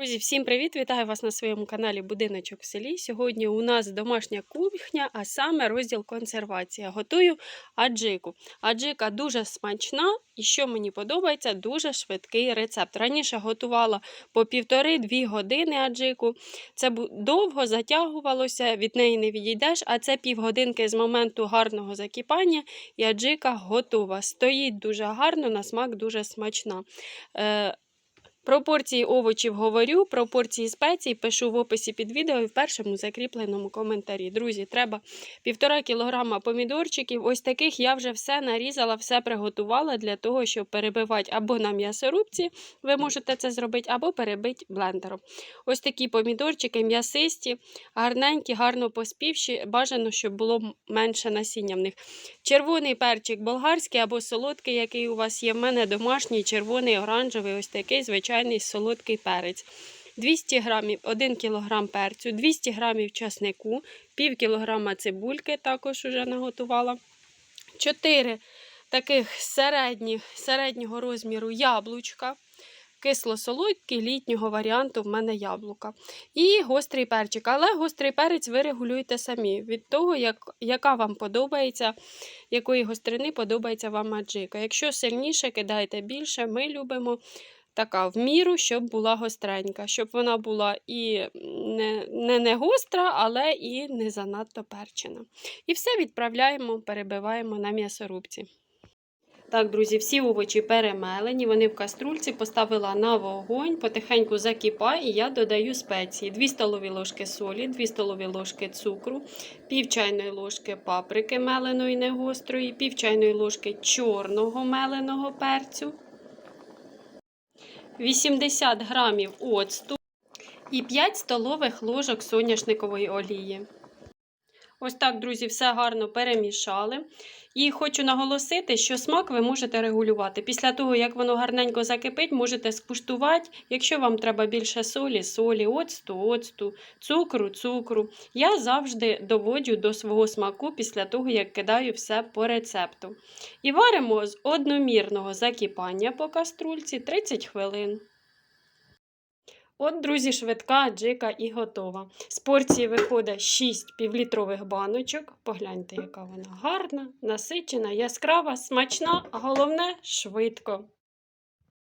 Друзі, всім привіт! Вітаю вас на своєму каналі Будиночок в селі. Сьогодні у нас домашня кухня, а саме розділ консервація. Готую аджику. Аджика дуже смачна і, що мені подобається, дуже швидкий рецепт. Раніше готувала по півтори-дві години аджику. Це довго затягувалося, від неї не відійдеш, а це півгодинки з моменту гарного закипання, і аджика готова. Стоїть дуже гарно, на смак дуже смачна. Е, Пропорції овочів говорю, пропорції спецій пишу в описі під відео і в першому закріпленому коментарі. Друзі, треба півтора кілограма помідорчиків. Ось таких я вже все нарізала, все приготувала для того, щоб перебивати або на м'ясорубці, ви можете це зробити, або перебити блендером. Ось такі помідорчики м'ясисті, гарненькі, гарно поспівші. Бажано, щоб було менше насіння в них. Червоний перчик болгарський або солодкий, який у вас є. В мене домашній, червоний, оранжевий, ось такий звичайний солодкий перець. 200 грамів, 1 кг перцю, 200 грамів часнику, пів кілограма цибульки також уже наготувала. 4 таких середніх, середнього розміру яблучка. Кисло-солодкі літнього варіанту в мене яблука. І гострий перчик. Але гострий перець ви регулюєте самі від того, як, яка вам подобається, якої гострини подобається вам аджика. Якщо сильніше, кидайте більше. Ми любимо така в міру, щоб була гостренька, щоб вона була і не, не, не гостра, але і не занадто перчена. І все відправляємо, перебиваємо на м'ясорубці. Так, друзі, всі овочі перемелені, вони в каструльці поставила на вогонь, потихеньку закипає, і я додаю спеції: 2 столові ложки солі, 2 столові ложки цукру, пів чайної ложки паприки меленої негострої, пів чайної ложки чорного меленого перцю, 80 грамів оцту і 5 столових ложок соняшникової олії. Ось так, друзі, все гарно перемішали. І хочу наголосити, що смак ви можете регулювати. Після того, як воно гарненько закипить, можете скуштувати. Якщо вам треба більше солі, солі, оцту, оцту, цукру, цукру. Я завжди доводжу до свого смаку після того, як кидаю все по рецепту. І варимо з одномірного закипання по каструльці 30 хвилин. От, друзі, швидка джика і готова. З порції виходить 6 півлітрових баночок. Погляньте, яка вона гарна, насичена, яскрава, смачна, а головне швидко.